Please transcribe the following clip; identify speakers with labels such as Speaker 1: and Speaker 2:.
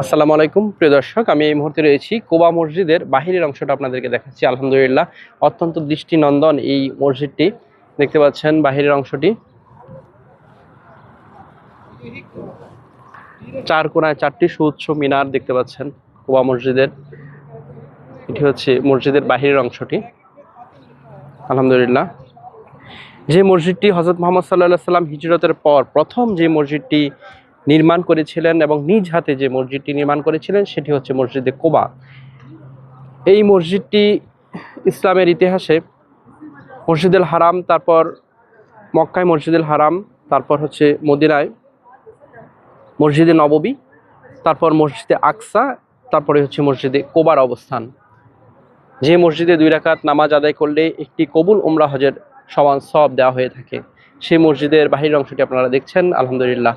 Speaker 1: আসসালামু আলাইকুম, প্রিয় দর্শক। আমি এই মুহূর্তে রয়েছি কোবা মসজিদের বাহিরের অংশটা আপনাদেরকে দেখাচ্ছি। আলহামদুলিল্লাহ, অত্যন্ত দৃষ্টিনন্দন এই মসজিদটি। দেখতে পাচ্ছেন বাহিরের অংশটি। চার কোনায় চারটি সুউচ্চ মিনার দেখতে পাচ্ছেন কোবা মসজিদের। এটি হচ্ছে মসজিদের বাহিরের অংশটি। আলহামদুলিল্লাহ। যে মসজিদটি হজরত মোহাম্মদ সাল্লাহ সাল্লাম হিজরতের পর প্রথম যে মসজিদটি নির্মাণ করেছিলেন এবং নিজ হাতে যে মসজিদটি নির্মাণ করেছিলেন, সেটি হচ্ছে মসজিদে কোবা। এই মসজিদটি ইসলামের ইতিহাসে মসজিদুল হারাম, তারপর মক্কায় মসজিদুল হারাম, তারপর হচ্ছে মদিনায় মসজিদে নববী, তারপর মসজিদে আকসা, তারপরে হচ্ছে মসজিদে কোবার অবস্থান। যে মসজিদে দুই রাকাত নামাজ আদায় করলে একটি কবুল উমরা হজের সমান সব দেওয়া হয়ে থাকে। সেই মসজিদের বাহির অংশটি আপনারা দেখছেন, আলহামদুলিল্লাহ।